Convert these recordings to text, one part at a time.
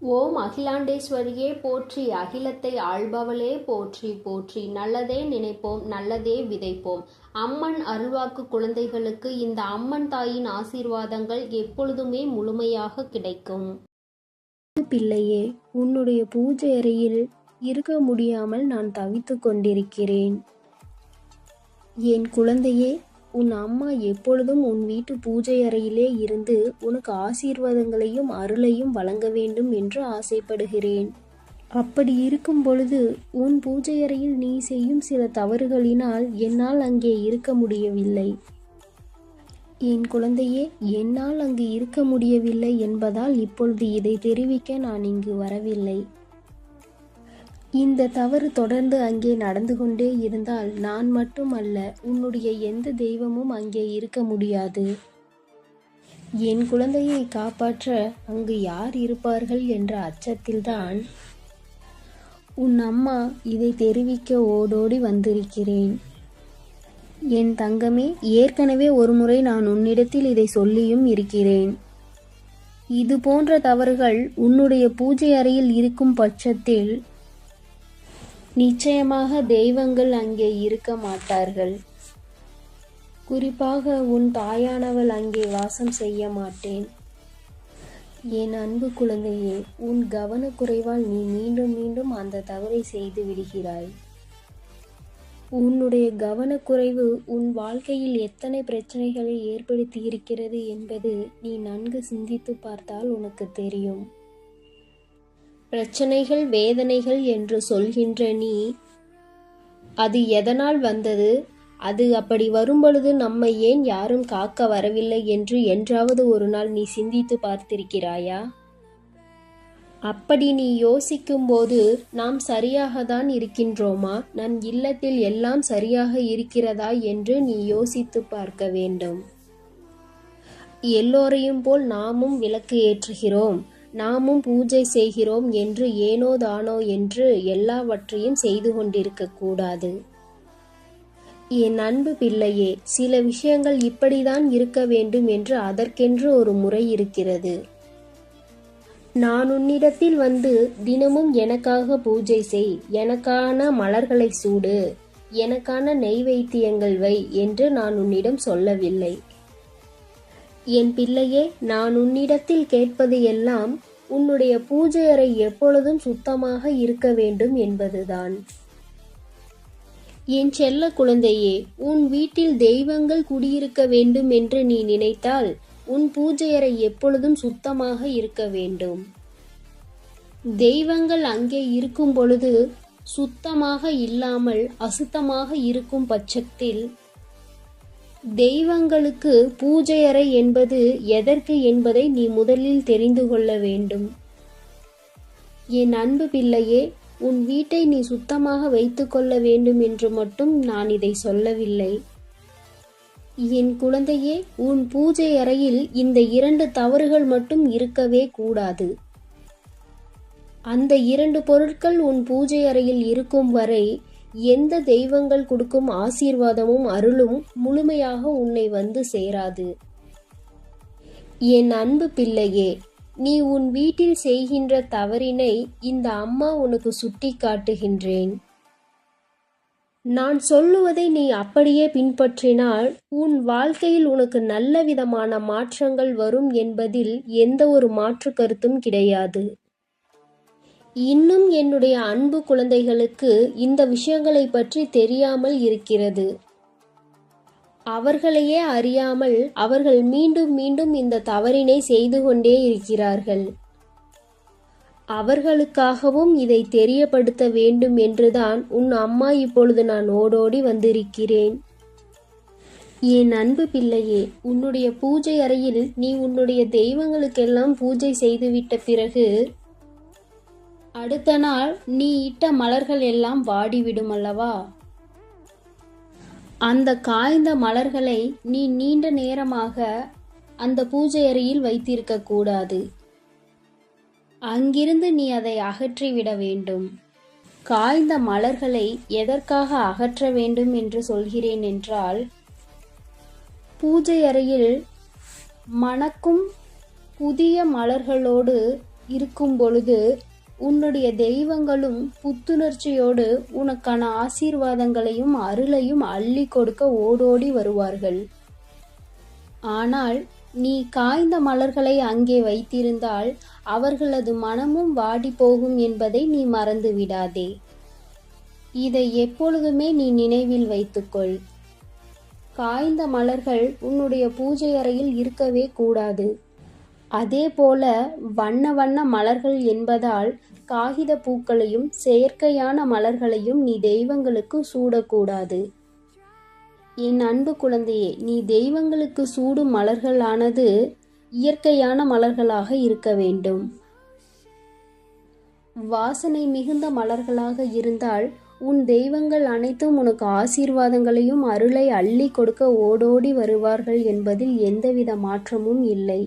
ஓம் அகிலாண்டேஸ்வரியே போற்றி. அகிலத்தை ஆள்பவளே போற்றி போற்றி. நல்லதே நினைப்போம் நல்லதே விதைப்போம். அம்மன் அருள்வாக்கு குழந்தைகளுக்கு இந்த அம்மன் தாயின் ஆசீர்வாதங்கள் எப்பொழுதுமே முழுமையாக கிடைக்கும். பிள்ளையே உன்னுடைய பூஜை அறையில் இருக்க முடியாமல் நான் தவித்துக் கொண்டிருக்கிறேன். என் குழந்தையே உன் அம்மா எப்பொழுதும் உன் வீட்டு பூஜை அறையிலே இருந்து உனக்கு ஆசீர்வாதங்களையும் அருளையும் வழங்க வேண்டும் என்று ஆசைப்படுகிறேன். அப்படி இருக்கும் பொழுது உன் பூஜை அறையில் நீ செய்யும் சில தவறுகளினால் என்னால் அங்கே இருக்க முடியவில்லை. என் குழந்தையே என்னால் அங்கு இருக்க முடியவில்லை என்பதால் இப்பொழுது இதை தெரிவிக்க நான் இங்கு வரவில்லை. இந்த தவறு தொடர்ந்து அங்கே நடந்து கொண்டே இருந்தால் நான் மட்டும் அல்ல உன்னுடைய எந்த தெய்வமும் அங்கே இருக்க முடியாது. என் குழந்தையை காப்பாற்ற அங்கு யார் இருப்பார்கள் என்ற அச்சத்தில்தான் உன் அம்மா இதை தெரிவிக்க ஓடோடி வந்திருக்கிறேன். என் தங்கமே ஏற்கனவே ஒருமுறை நான் உன்னிடத்தில் இதை சொல்லியும் இருக்கிறேன். இது போன்ற தவறுகள் உன்னுடைய பூஜை அறையில் இருக்கும் பட்சத்தில் நிச்சயமாக தெய்வங்கள் அங்கே இருக்க மாட்டார்கள். குறிப்பாக உன் தாயானவள் அங்கே வாசம் செய்ய மாட்டேன். என் அன்பு குழந்தையே உன் கவனக்குறைவால் நீ மீண்டும் மீண்டும் அந்த தவறை செய்து விடுகிறாய். உன்னுடைய கவனக்குறைவு உன் வாழ்க்கையில் எத்தனை பிரச்சனைகளை ஏற்படுத்தி இருக்கிறது என்பது நீ நன்கு சிந்தித்து பார்த்தால் உனக்கு தெரியும். பிரச்சனைகள் வேதனைகள் என்று சொல்கின்ற நீ அது எதனால் வந்தது? அது அப்படி வரும்பொழுது நம்மை ஏன் யாரும் காக்க வரவில்லை என்று என்றாவது ஒரு நாள் நீ சிந்தித்து பார்த்திருக்கிறாயா? அப்படி நீ யோசிக்கும்போது நாம் சரியாக தான் இருக்கின்றோமா? நம் இல்லத்தில் எல்லாம் சரியாக இருக்கிறதா என்று நீ யோசித்து பார்க்க வேண்டும். எல்லோரையும் போல் நாமும் விளக்கு ஏற்றுகிறோம். நாமும் பூஜை செய்கிறோம் என்று ஏனோ தானோ என்று எல்லாவற்றையும் செய்து கொண்டிருக்க கூடாது. என் அன்பு பிள்ளையே சில விஷயங்கள் இப்படிதான் இருக்க வேண்டும் என்று அதற்கென்று ஒரு முறை இருக்கிறது. நான் உன்னிடத்தில் வந்து தினமும் எனக்காக பூஜை செய் எனக்கான மலர்களை சூடு எனக்கான நெய்வேத்தியங்கள் வை என்று நான் உன்னிடம் சொல்லவில்லை. என் பிள்ளையே நான் உன்னிடத்தில் கேட்பது எல்லாம் உன்னுடைய பூஜை அறை எப்பொழுதும் சுத்தமாக இருக்க வேண்டும் என்பதுதான். என் செல்ல குழந்தையே உன் வீட்டில் தெய்வங்கள் குடியிருக்க வேண்டும் என்று நீ நினைத்தால் உன் பூஜை அறை எப்பொழுதும் சுத்தமாக இருக்க வேண்டும். தெய்வங்கள் அங்கே இருக்கும் பொழுது சுத்தமாக இல்லாமல் அசுத்தமாக இருக்கும் பட்சத்தில் தெய்வங்களுக்கு பூஜை அறை என்பது எதற்கு என்பதை நீ முதலில் தெரிந்து கொள்ள வேண்டும். என் அன்பு பிள்ளையே உன் வீட்டை நீ சுத்தமாக வைத்துக்கொள்ள வேண்டும் என்று மட்டும் நான் இதை சொல்லவில்லை. என் குழந்தையே உன் பூஜை அறையில் இந்த இரண்டு தவறுகள் மட்டும் இருக்கவே கூடாது. அந்த இரண்டு பொருட்கள் உன் பூஜை அறையில் இருக்கும் வரை எந்த தெய்வங்கள் கொடுக்கும் ஆசீர்வாதமும் அருளும் முழுமையாக உன்னை வந்து சேராது. என் அன்பு பிள்ளையே நீ உன் வீட்டில் செய்கின்ற தவறினை இந்த அம்மா உனக்கு சுட்டி காட்டுகின்றேன் நான் சொல்லுவதை நீ அப்படியே பின்பற்றினால் உன் வாழ்க்கையில் உனக்கு நல்ல விதமான மாற்றங்கள் வரும் என்பதில் எந்த ஒரு மாற்று கருத்தும் கிடையாது. இன்னும் என்னுடைய அன்பு குழந்தைகளுக்கு இந்த விஷயங்களை பற்றி தெரியாமல் இருக்கிறது. அவர்களையே அறியாமல் அவர்கள் மீண்டும் மீண்டும் இந்த தவறினை செய்து கொண்டே இருக்கிறார்கள். அவர்களுக்காகவும் இதை தெரியப்படுத்த வேண்டும் என்றுதான் உன் அம்மா இப்பொழுது நான் ஓடோடி வந்திருக்கிறேன். என் அன்பு பிள்ளையே உன்னுடைய பூஜை அறையில் நீ உன்னுடைய தெய்வங்களுக்கெல்லாம் பூஜை செய்துவிட்ட பிறகு அடுத்த நாள் நீ இட்ட மலர்கள் எல்லாம் வாடிவிடும் அல்லவா அந்த காய்ந்த மலர்களை நீ நீண்ட நேரமாக அந்த பூஜை அறையில் வைத்திருக்க கூடாது. அங்கிருந்து நீ அதை அகற்றிவிட வேண்டும். காய்ந்த மலர்களை எதற்காக அகற்ற வேண்டும் என்று சொல்கிறேன் என்றால் பூஜை அறையில் மணக்கும் புதிய மலர்களோடு இருக்கும் பொழுது உன்னுடைய தெய்வங்களும் புத்துணர்ச்சியோடு உனக்கான ஆசீர்வாதங்களையும் அருளையும் அள்ளி கொடுக்க ஓடோடி வருவார்கள். ஆனால் நீ காய்ந்த மலர்களை அங்கே வைத்திருந்தால் அவர்களது மனமும் வாடி போகும் என்பதை நீ மறந்து விடாதே இதை எப்பொழுதுமே நீ நினைவில் வைத்துக்கொள். காய்ந்த மலர்கள் உன்னுடைய பூஜை அறையில் இருக்கவே கூடாது. அதே போல வண்ண வண்ண மலர்கள் என்பதால் காகித பூக்களையும் செயற்கையான மலர்களையும் நீ தெய்வங்களுக்கு சூடக்கூடாது. என் அன்பு குழந்தையே நீ தெய்வங்களுக்கு சூடும் மலர்களானது இயற்கையான மலர்களாக இருக்க வேண்டும். வாசனை மிகுந்த மலர்களாக இருந்தால் உன் தெய்வங்கள் அனைத்தும் உனக்கு ஆசீர்வாதங்களையும் அருளை அள்ளி கொடுக்க ஓடோடி வருவார்கள் என்பதில் எந்தவித மாற்றமும் இல்லை.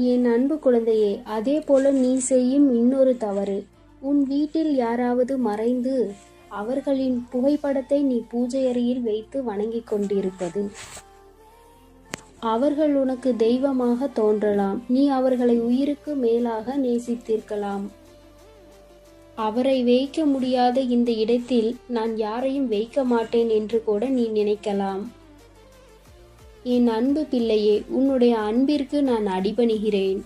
என் அன்பு குழந்தையே அதே போல நீ செய்யும் இன்னொரு தவறு. உன் வீட்டில் யாராவது மறைந்து அவர்களின் புகைப்படத்தை நீ பூஜை அறையில் வைத்து வணங்கிக் கொண்டிருப்பது. அவர்கள் உனக்கு தெய்வமாக தோன்றலாம். நீ அவர்களை உயிருக்கு மேலாக நேசித்திருக்கலாம். அவரை வைக்க முடியாத இந்த இடத்தில் நான் யாரையும் வைக்க மாட்டேன் என்று கூட நீ நினைக்கலாம். என் அன்பு பிள்ளையே உன்னுடைய அன்பிற்கு நான் அடிபணிகிறேன்.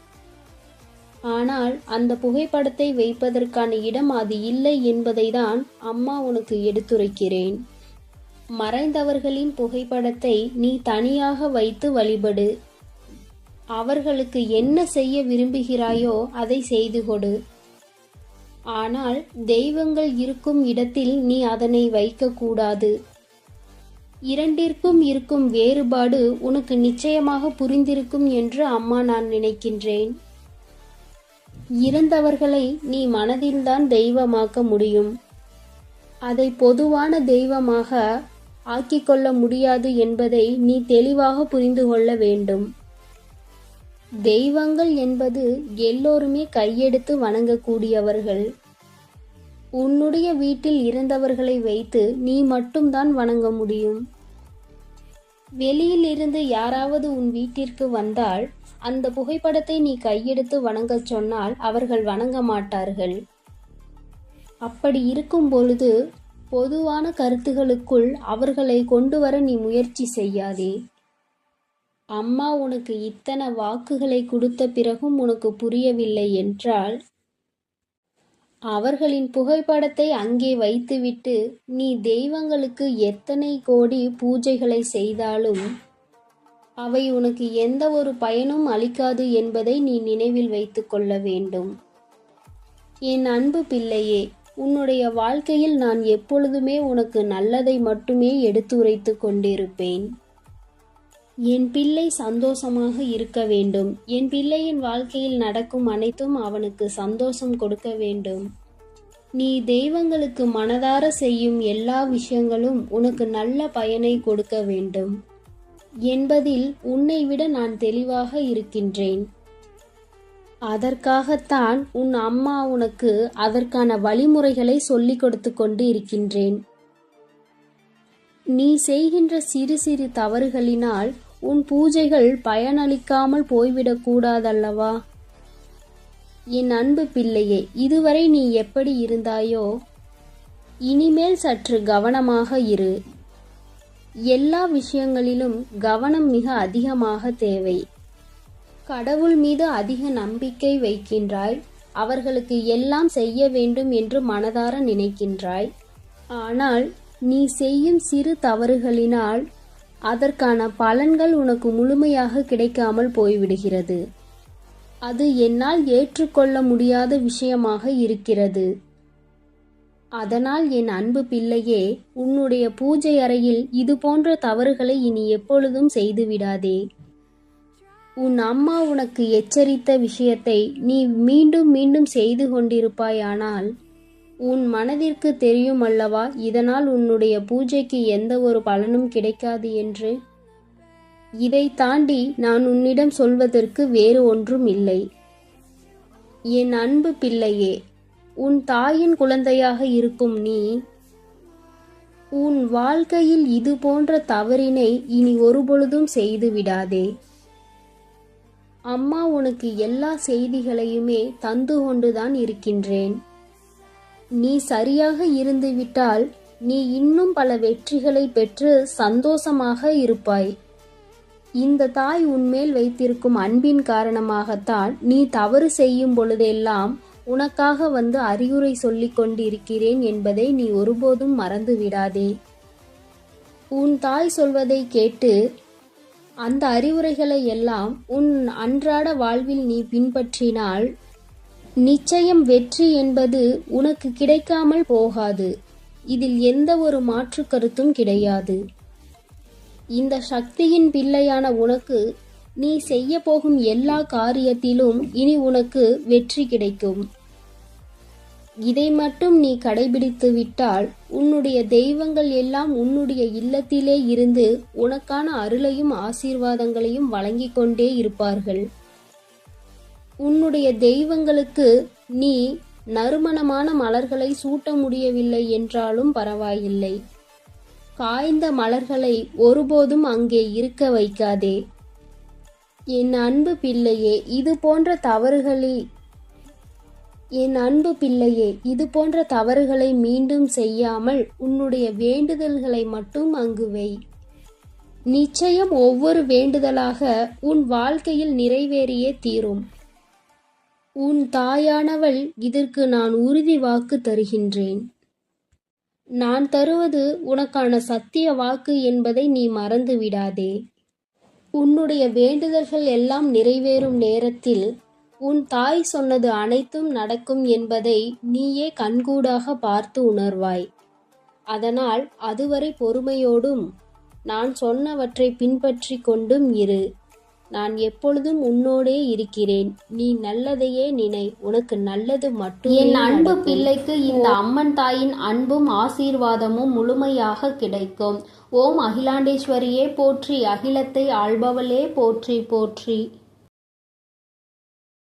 ஆனால் அந்த புகைப்படத்தை வைப்பதற்கான இடம் அது இல்லை என்பதை தான் அம்மா உனக்கு எடுத்துரைக்கிறேன். மறைந்தவர்களின் புகைப்படத்தை நீ தனியாக வைத்து வழிபடு. அவர்களுக்கு என்ன செய்ய விரும்புகிறாயோ அதை செய்து கொடு. ஆனால் தெய்வங்கள் இருக்கும் இடத்தில் நீ அதனை வைக்கக்கூடாது. இரண்டிற்கும் இருக்கும் வேறுபாடு உனக்கு நிச்சயமாக புரிந்திருக்கும் என்று அம்மா நான் நினைக்கின்றேன். இறந்தவர்களை நீ மனதில்தான் தெய்வமாக்க முடியும். அதை பொதுவான தெய்வமாக ஆக்கிக்கொள்ள முடியாது என்பதை நீ தெளிவாக புரிந்து கொள்ள வேண்டும். தெய்வங்கள் என்பது எல்லோருமே கையெடுத்து வணங்கக்கூடியவர்கள். உன்னுடைய வீட்டில் இறந்தவர்களை வைத்து நீ மட்டும்தான் வணங்க முடியும். வெளியில் இருந்து யாராவது உன் வீட்டிற்கு வந்தால் அந்த புகைப்படத்தை நீ கையெடுத்து வணங்கச் சொன்னால் அவர்கள் வணங்க மாட்டார்கள். அப்படி இருக்கும் பொழுது பொதுவான கருத்துகளுக்குள் அவர்களை கொண்டு வர நீ முயற்சி செய்யாதே. அம்மா உனக்கு இத்தனை வாக்குகளை கொடுத்த பிறகும் உனக்கு புரியவில்லை என்றால் அவர்களின் புகைப்படத்தை அங்கே வைத்துவிட்டு நீ தெய்வங்களுக்கு எத்தனை கோடி பூஜைகளை செய்தாலும் அவை உனக்கு எந்த ஒரு பயனும் அளிக்காது என்பதை நீ நினைவில் வைத்து கொள்ள வேண்டும். என் அன்பு பிள்ளையே உன்னுடைய வாழ்க்கையில் நான் எப்பொழுதுமே உனக்கு நல்லதை மட்டுமே எடுத்துரைத்து கொண்டிருப்பேன். என் பிள்ளை சந்தோஷமாக இருக்க வேண்டும். என் பிள்ளையின் வாழ்க்கையில் நடக்கும் அனைத்தும் அவனுக்கு சந்தோஷம் கொடுக்க வேண்டும். நீ தெய்வங்களுக்கு மனதார செய்யும் எல்லா விஷயங்களும் உனக்கு நல்ல பயனை கொடுக்க வேண்டும். என்பதில் உன்னை விட நான் தெளிவாக இருக்கின்றேன். அதற்காகத்தான் உன் அம்மா உனக்கு அதற்கான வழிமுறைகளை சொல்லிக் கொடுத்து கொண்டு இருக்கின்றேன். நீ செய்கின்ற சிறு சிறு தவறுகளினால் உன் பூஜைகள் பயனளிக்காமல் போய்விடக் கூடாதல்லவா? என் அன்பு பிள்ளையே இதுவரை நீ எப்படி இருந்தாயோ இனிமேல் சற்று கவனமாக இரு. எல்லா விஷயங்களிலும் கவனம் மிக அதிகமாக தேவை. கடவுள் மீது அதிக நம்பிக்கை வைக்கின்றாய். அவர்களுக்கு எல்லாம் செய்ய வேண்டும் என்று மனதார நினைக்கின்றாய். ஆனால் நீ செய்யும் சிறு தவறுகளினால் அதற்கான பலன்கள் உனக்கு முழுமையாக கிடைக்காமல் போய்விடுகிறது. அது என்னால் ஏற்றுக்கொள்ள முடியாத விஷயமாக இருக்கிறது. அதனால் என் அன்பு பிள்ளையே உன்னுடைய பூஜை அறையில் இது போன்ற தவறுகளை இனி எப்பொழுதும் செய்துவிடாதே. உன் அம்மா உனக்கு எச்சரித்த விஷயத்தை நீ மீண்டும் மீண்டும் செய்து கொண்டிருப்பாயானால் உன் மனதிற்கு தெரியும் அல்லவா? இதனால் உன்னுடைய பூஜைக்கு எந்த ஒரு பலனும் கிடைக்காது என்று. இதை தாண்டி நான் உன்னிடம் சொல்வதற்கு வேறு ஒன்றும் இல்லை. என் அன்பு பிள்ளையே உன் தாயின் குழந்தையாக இருக்கும் நீ உன் வாழ்க்கையில் இது போன்ற தவறினை இனி ஒருபொழுதும் செய்து விடாதே. அம்மா உனக்கு எல்லா செய்திகளையுமே தந்து கொண்டுதான் இருக்கின்றேன். நீ சரியாக இருந்துவிட்டால் நீ இன்னும் பல வெற்றிகளை பெற்று சந்தோஷமாக இருப்பாய். இந்த தாய் உன்மேல் வைத்திருக்கும் அன்பின் காரணமாகத்தான் நீ தவறு செய்யும் பொழுதெல்லாம் உனக்காக வந்து அறிவுரை சொல்லிக் கொண்டிருக்கிறேன் என்பதை நீ ஒருபோதும் மறந்து விடாதே உன் தாய் சொல்வதை கேட்டு அந்த அறிவுரைகளை எல்லாம் உன் அன்றாட வாழ்வில் நீ பின்பற்றினால் நிச்சயம் வெற்றி என்பது உனக்கு கிடைக்காமல் போகாது. இதில் எந்த ஒரு மாற்று கருத்தும் கிடையாது. இந்த சக்தியின் பிள்ளையான உனக்கு நீ செய்ய போகும் எல்லா காரியத்திலும் இனி உனக்கு வெற்றி கிடைக்கும். இதை மட்டும் நீ கடைபிடித்து விட்டால் உன்னுடைய தெய்வங்கள் எல்லாம் உன்னுடைய இல்லத்திலே இருந்து உனக்கான அருளையும் ஆசீர்வாதங்களையும் வழங்கிக் கொண்டே இருப்பார்கள். உன்னுடைய தெய்வங்களுக்கு நீ நறுமணமான மலர்களை சூட்ட முடியவில்லை என்றாலும் பரவாயில்லை. காய்ந்த மலர்களை ஒருபோதும் அங்கே இருக்க வைக்காதே. என் அன்பு பிள்ளையே இது போன்ற தவறுகளில் என் அன்பு பிள்ளையே இது போன்ற தவறுகளை மீண்டும் செய்யாமல் உன்னுடைய வேண்டுதல்களை மட்டும் அங்கு வை. நிச்சயம் ஒவ்வொரு வேண்டுதலாக உன் வாழ்க்கையில் நிறைவேறியே தீரும். உன் தாயானவள் இதற்கு நான் உறுதி வாக்கு தருகின்றேன். நான் தருவது உனக்கான சத்திய வாக்கு என்பதை நீ மறந்து விடாதே. உன்னுடைய வேண்டுதல்கள் எல்லாம் நிறைவேறும் நேரத்தில் உன் தாய் சொன்னது அனைத்தும் நடக்கும் என்பதை நீயே கண்கூடாக பார்த்து உணர்வாய். அதனால் அதுவரை பொறுமையோடும் நான் சொன்னவற்றை பின்பற்றி கொண்டும் இரு. நான் எப்பொழுதும் உன்னோடே இருக்கிறேன். நீ நல்லதையே நினை. உனக்கு நல்லது மட்டும் என் அன்பு பிள்ளைக்கு இந்த அம்மன் தாயின் அன்பும் ஆசீர்வாதமும் முழுமையாக கிடைக்கும். ஓம் அகிலாண்டேஸ்வரியே போற்றி அகிலத்தை ஆள்பவளே போற்றி போற்றி.